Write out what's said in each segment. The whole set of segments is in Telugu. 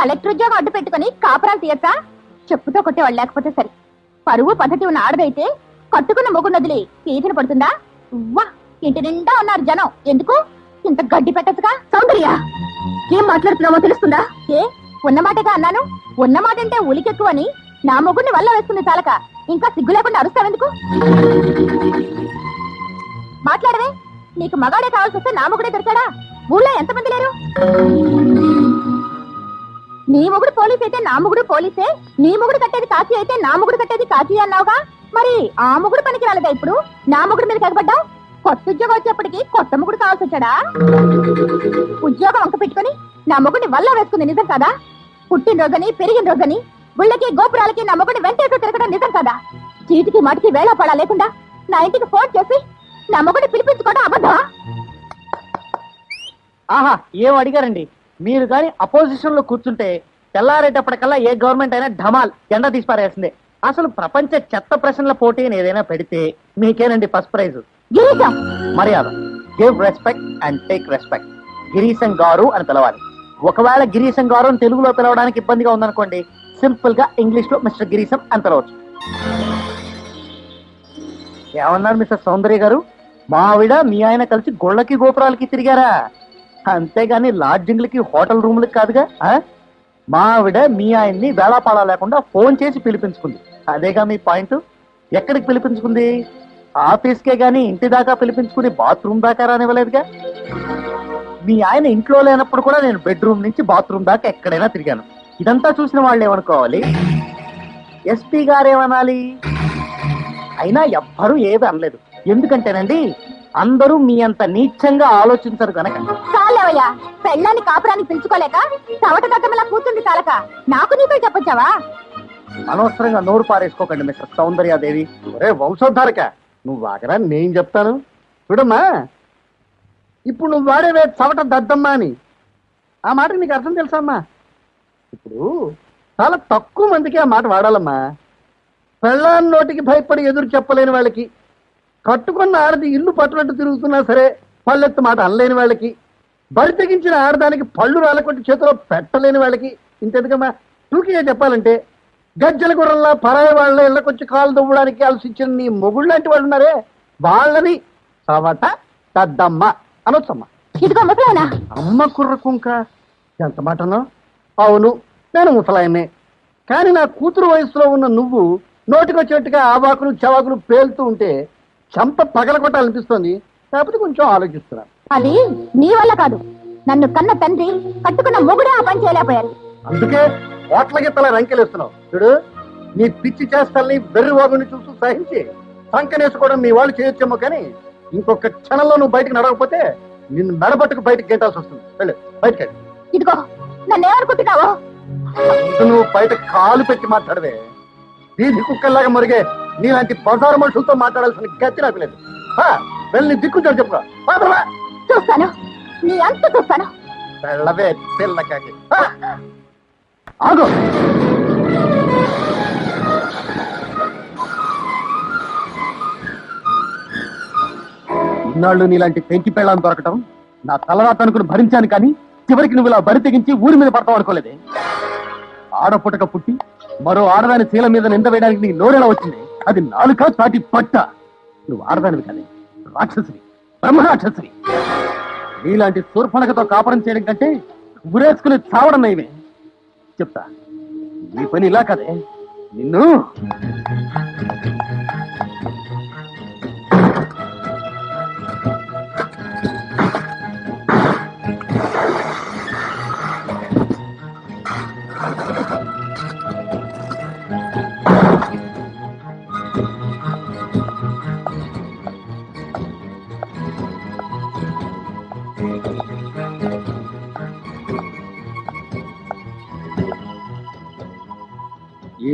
కలెక్టర్ ఉద్యోగం అడ్డు పెట్టుకుని కాపురాలు తీయచ్చా? చెప్పుతో కొట్టేవాళ్ళు లేకపోతే సరే. పరువు పద్ధతి ఉన్న ఆడదైతే కట్టుకున్న మొగుడు నదిలి పీతన పడుతుందా? వా ఇంటి నిండా ఉన్నారు జనం. ఎందుకు? ఇంత గడ్డి పెట్టచ్చుగా? సౌందర్య! ఏం మాట్లాడుతున్నావో తెలుస్తుందా? ఏ ఉన్నమాటగా అన్నాను? ఉన్న మాట అంటే ఉలికెక్కువని నా మొగుడిని వల్ల వేస్తుంది చాలక. ఇంకా సిగ్గు లేకుండా అరుస్తావెందుకు? మాట్లాడవే నీకు మగాడే కావాల్సి వస్తే నా మొగుడే దొరికాడా? ఊళ్ళో ఎంతమంది లేరు? నీ మొగుడు పోలీస్ అయితే నా మొగుడు పోలీసే? నీ మొగుడు కట్టేది కాకి అయితే నా మొగుడు కట్టేది కాకి అన్నావుగా? మరి ఆ మొగుడు పనికి రాలేదా ఇప్పుడు? నా మొగుడు మీద కగబడ్డావు కొత్త ఉద్యోగం వచ్చేప్పటికి కొత్త మొగుడు కావాల్సి వచ్చాడా? ఉద్యోగం వంక పెట్టుకుని నా మొగుడిని వల్ల వేసుకుంది నిజం కదా? పుట్టినరోజని పెరిగిన రోజని గుళ్ళకి గోపురాలకి నా మొగుడిని వెంటేస్తూ తిరగడం నిజం కదా? చీటికి మాటికి వేళ పడా లేకుండా నా ఇంటికి ఫోన్ చేసి నా మొగుడిని పిలిపించుకోవడం అబద్ధమా? ఆహా ఏం అడిగారండి? మీరు కానీ అపోజిషన్లో కూర్చుంటే తెల్లారేటప్పటికల్లా ఏ గవర్నమెంట్ అయినా ఢమాల్ జెండా తీసి పారేసిందే అసలు ప్రపంచ చెత్త ప్రశ్నల పోటీ ఏదైనా పెడితే మీకేనండి ఫస్ట్ ప్రైజ్ గిరీశం మర్యాద. Give respect and take respect Girisham garu అని పిలవాలి. ఒకవేళ గిరీశం గారు అని తెలుగులో పిలవడానికి ఇబ్బందిగా ఉందనుకోండి సింపుల్గా ఇంగ్లీష్లో మిస్టర్ గిరీశం అని పిలవచ్చు. ఏమన్నారు మిస్టర్ సౌందర్య గారు? మా ఆవిడ మీ ఆయన కలిసి గొళ్ళకి గోపురాలకి తిరిగారా? అంతేగాని లాడ్జింగ్లకి హోటల్ రూమ్లకి కాదుగా ఆ? మా ఆవిడ మీ ఆయన్ని వేళాపాడా లేకుండా ఫోన్ చేసి పిలిపించుకుంది. అదేగా మీ పాయింట్? ఎక్కడికి పిలిపించుకుంది? ఆఫీస్కే గాని ఇంటి దాకా పిలిపించుకుని బాత్రూమ్ దాకా రానివ్వలేదుగా? మీ ఆయన ఇంట్లో లేనప్పుడు కూడా నేను బెడ్రూమ్ నుంచి బాత్రూమ్ దాకా ఎక్కడైనా తిరిగాను. ఇదంతా చూసిన వాళ్ళు ఏమనుకోవాలి? ఎస్పీ గారేమనాలి? అయినా ఎవ్వరూ ఏది అనలేదు. ఎందుకంటేనండి అందరూ మీ అంత నీచంగా ఆలోచించరు కనుక చాలేవయ్యా పెళ్ళాన్ని కాపురానికి పిలుచుకోలేక తవట దద్దమలా కూర్చుంది చాలక. నాకు నీతో చెప్పొచ్చావా అనవసరంగా నోరు పారేసుకోకండి మిస్టర్ సౌందర్యాదేవి. ఒరే వంశోద్ధారక నువ్వు ఆగరా నేను చెప్తాను. చూడమ్మా ఇప్పుడు నువ్వు వాడేవే చవట దద్దమ్మా అని. ఆ మాట నీకు అర్థం తెలుసమ్మా ఇప్పుడు చాలా తక్కువ మందికి ఆ మాట వాడాలమ్మా. పెళ్ళాన్ నోటికి భయపడి ఎదురు చెప్పలేని వాళ్ళకి కట్టుకున్న ఆడది ఇల్లు పట్టునట్టు తిరుగుతున్నా సరే పల్లెత్తు మాట అనలేని వాళ్ళకి బరి తెగించిన ఆడదానికి పళ్ళు రాలకొట్టి చేతిలో పెట్టలేని వాళ్ళకి ఇంతెందుకమ్మా? టూకీగా చెప్పాలంటే గజ్జల గుర్రంలా పరాయి వాళ్ళ ఇళ్ళకొచ్చి కాలు దువ్వడానికి ఆలోచించిన నీ మొగుళ్ళు లాంటి వాళ్ళు ఉన్నారే? వాళ్ళని సవట తద్దమ్మ అనొచ్చమ్మ. ఇదిగో ముసలాయనా అమ్మ కుర్ర కుంక. ఎంత మాటనో అవును నేను ముసలాయన్నే కానీ నా కూతురు వయసులో ఉన్న నువ్వు నోటికొచ్చేట్టుగా ఆవాకులు చవాకులు పేలుతూ ఉంటే చంప పగలగొట్టాలనిపిస్తోంది. కాకపోతే కొంచెం ఆలోచిస్తున్నాను అది నీ వల్ల కాదు. నన్ను కన్న తండ్రి కట్టుకున్న మొగుడే ఆ పని చేయలేకపోయారు. అందుకే ఓట్ల గిత్తల రంకెలేస్తున్నావు. చూడు నీ పిచ్చి చేస్తల్ని వెర్రి వాగుని చూస్తూ సహించి సంకనేసుకోవడం మీ వాళ్ళు చేయొచ్చేమో కానీ ఇంకొక క్షణంలో నువ్వు బయటకు నడవకపోతే నిన్ను మెడబట్టుకు బయటకు గెంటాల్సి వస్తుంది. వెళ్ళు బయటకు వెళ్ళు. ఇదిగో నన్ను ఏమనుకుంటున్నావో? నువ్వు బయట కాలు పెట్టి మాట్లాడవే. వీధి కుక్కల్లాగా మురిగే నీలాంటి బజారు మనుషులతో మాట్లాడాల్సిన గతి నాకు లేదు. వెళ్ళి దిక్కుంటాడు చూస్తాను. నీ అంత చూస్తాను. వెళ్ళవే పిల్లకాకి! ఆగు. ఇన్నాళ్ళు నీలాంటి పెంకి పెళ్ళాన్ని దొరకటం నా తలరాత అనుకుని భరించాను కానీ చివరికి నువ్వు ఇలా బరి తెగించి ఊరి మీద పడతావు అనుకోలేదే. ఆడపుటక పుట్టి మరో ఆడదాని శీల మీద నింద వేయడానికి నీ నోరెలా వచ్చింది? అది నాలుక చాటి పట్ట. నువ్వు ఆడదానివి కాదే. రాక్షసుని బ్రహ్మరాక్షసుని. నీలాంటి శూర్పణకతో కాపురం చేయడం కంటే ఉరేసుకుని చావడం నయమే. చెప్తా నీ పని ఇలా కదే. నిన్ను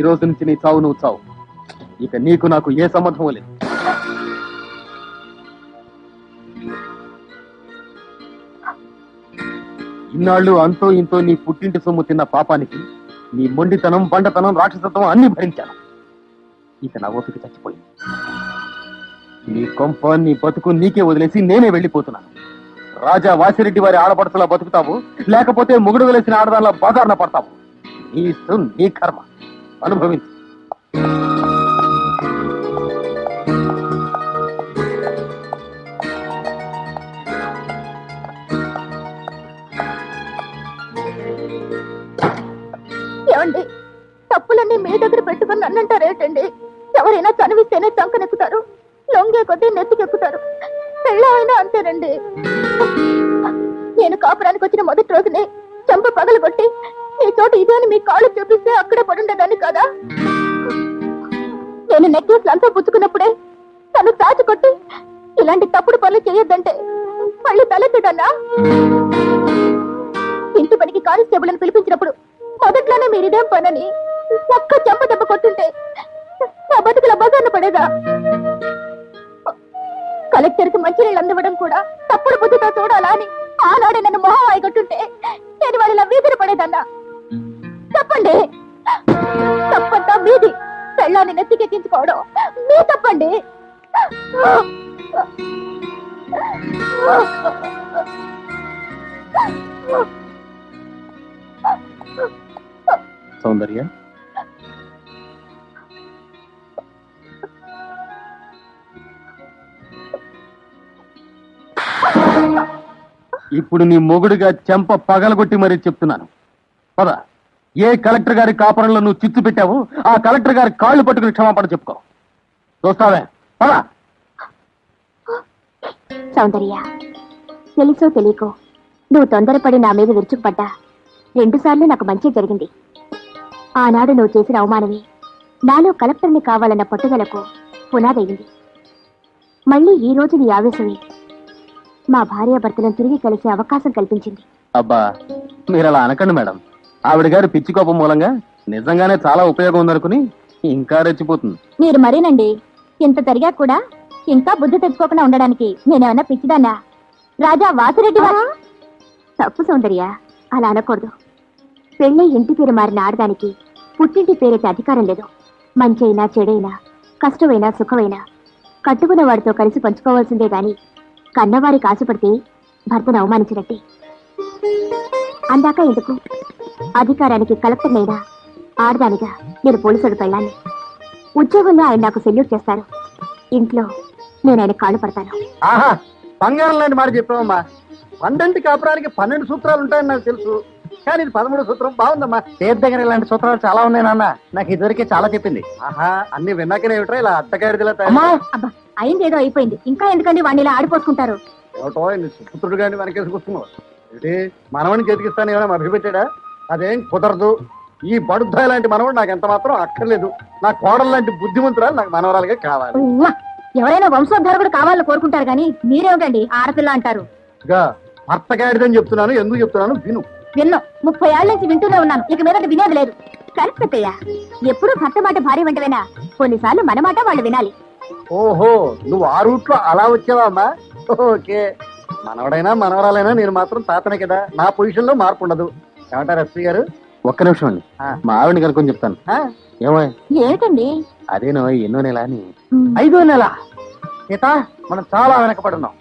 రోజు నుంచి నీ చావు నువ్వు చావు. ఇక నీకు నాకు ఏ సంబంధం లేదు. ఇన్నాళ్ళు అంతో ఇంతో నీ పుట్టింటి సొమ్ము తిన్న పాపానికి నీ మొండితనం బండతనం రాక్షసత్వం అన్ని భరించాను. ఇక నా ఓపిక చచ్చిపోయింది. నీ కొంప నీ బతుకు నీకే వదిలేసి నేనే వెళ్ళిపోతున్నాను. రాజా వాసిరెడ్డి వారి ఆడపడుచులా బతుకుతావు లేకపోతే ముగుడు వెలిసిన ఆడదానిలా బజార్న పడతావు. నీ ఇష్టం నీ కర్మ. అనుభవించు. ఏమండి? తప్పులన్నీ మీ దగ్గర పెట్టుకుని నన్నంటారేటండి ఎవరైనా కనిపిస్తేనే చంకనెక్కుతారు లొంగే కొద్దీ నెత్తికెక్కుతారు. పెళ్ళైనా అంతేనండి. నేను కాపురానికి వచ్చిన మొదటి రోజునే చంప పగలు కొట్టి ఈ చోటు ఇదే అని మీ కాళ్ళు చూపిస్తే అక్కడే పడుండేదాన్ని కదా? నేను నెక్లెస్ అంతా పుచ్చుకున్నప్పుడే తను తాచి కొట్టి ఇలాంటి తప్పుడు పనులు చేయొద్దంటే మళ్ళీ తలెత్తడన్నా? ఇంటి పనికి కానిస్టేబుల్ అని పిలిపించినప్పుడు మొదట్లోనే మీరు ఇదేం పనని ఒక్క చెంప దెబ్బ కొట్టుంటే నా బతుకుల బజార్న పడేదా? కలెక్టర్కి మంచినీళ్ళు అందివ్వడం కూడా తప్పుడు బుద్ధితో చూడాలా అని ఆనాడే నన్ను మొహం కొట్టుంటే నేను వాళ్ళ వీధిన పడేదన్నా? చెప్పండి తప్పంతా మీది. పెళ్ళాన్ని నెత్తికెక్కించుకోవడం మీ తప్పండి. సౌందర్య? ఇప్పుడు నీ మొగుడుగా చెంప పగలగొట్టి మరీ చెప్తున్నాను. పదా. ఏ కలెక్టర్ గారి కాపురంలో నువ్వు చిచ్చు పెట్టావు ఆ కలెక్టర్ గారి కాళ్ళు పట్టుకుని క్షమాపణ చెప్పుకో. చూస్తావే పద. సౌందర్య తెలుసో తెలియకో. నువ్వు తొందరపడి నా మీద విరుచుకుపడ్డా. రెండుసార్లు నాకు మంచి జరిగింది. ఆనాడు నువ్వు చేసిన అవమానమే నాలో కలెక్టర్ని కావాలన్న పట్టుదలకు పునాదయ్యింది మళ్ళీ ఈ రోజు నీ ఆవేశమే. మా భార్యాభర్తలను తిరిగి కలిసే అవకాశం కల్పించింది. అబ్బా మీరు అలా అనకండి మేడం. ఆవిడ గారి పిచ్చి కోపం మూలంగా నిజంగానే చాలా ఉపయోగం ఉందనుకుని ఇంకా రెచ్చిపోతుంది. మీరు మరేనండి? ఇంత జరిగా కూడా ఇంకా బుద్ధి తెచ్చుకోకుండా ఉండడానికి నేనేమన్నా పిచ్చిదాన్నా? రాజా వాసిరెడ్డి వారా తప్పు సౌందర్య అలా అనకూడదు. పెళ్ళై ఇంటి పేరు మారిన ఆడదానికి పుట్టింటి పేరైతే అధికారం లేదు. మంచైనా చెడైనా కష్టమైనా సుఖమైనా కట్టుకున్న వాడితో కలిసి పంచుకోవాల్సిందే గాని కన్నవారికి ఆశపడితే భర్తను అవమానించినట్టే. అందాక ఎందుకు? అధికారానికి కలెక్టర్నైనా ఆడదానిగా నేను పోలీసుడు పెళ్ళాన్ని ఉద్యోగంలో ఆయన నాకు సెల్యూట్ చేస్తారు. ఇంట్లో నేను ఆయన కాళ్ళు పడతాను. ఆహా బంగారం లాంటి మాట చెప్పావమ్మా. పండంటి కాపురానికి పన్నెండు సూత్రాలు ఉంటాయని నాకు తెలుసు. కానీ ఇది పదమూడు సూత్రం బాగుందమ్మా. సేఫ్ దగ్గర ఇలాంటి సూత్రాలు చాలా ఉన్నాయి నాన్న. నాకు ఇదివరకే చాలా చెప్పింది. ఆహా అన్ని విన్నాకనే ఏమిట్రా ఇలా అట్టగాడిదిలా తయారు అమ్మా! అబ్బా అయింది ఏదో అయిపోయింది. ఇంకా ఎందుకండి వాడిని ఇలా ఆడిపోసుకుంటారు? ఏమిటో నీ సుపుత్రుడు గాని వెనకేసి కూర్చున్నావు ఏంటి మనవని చేతికిస్తాను ఏమైనా మభ్యపెట్టాడా? అదేం కుదరదు. ఈ బడుద్దాయి లాంటి మనవడు నాకు ఎంత మాత్రం అక్కర్లేదు. నా కోడలు లాంటి బుద్ధిమంతురాలు నాకు మనవరాలుగా కావాలి. ఉవ్వ! ఎవరైనా వంశోద్ధారకుడు కావాలని కోరుకుంటారు కానీ మీరేమిటండి ఆడపిల్ల అంటారు? భర్త గాడిదని చెప్తున్నాను ఎందుకు చెప్తున్నాను విను. విన్ను. ముప్పై ఏళ్ళ నుంచి వింటూనే ఉన్నాను. ఇక మీద వినేది లేదు. కరెక్ట్ ఎప్పుడు భర్త మాట భార్య వెంటవేనా? కొన్నిసార్లు మన మాట వాళ్ళు వినాలి. ఓహో నువ్వు ఆ రూట్లో అలా వచ్చావా అమ్మా? ఓకే. మనవడైనా మనవరాలైనా నేను మాత్రం తాతనే కదా. నా పొజిషన్లో మార్పు ఉండదు ఏమంటారు ఎస్పీ గారు ఒక్క నిమిషం అండి. మా ఆవిడని కనుక్కొని చెప్తాను ఆ? ఏమో ఏమిటండి అదేనో ఎన్నో నెల అని. ఐదో నెల సీత మనం చాలా వెనకబడున్నాం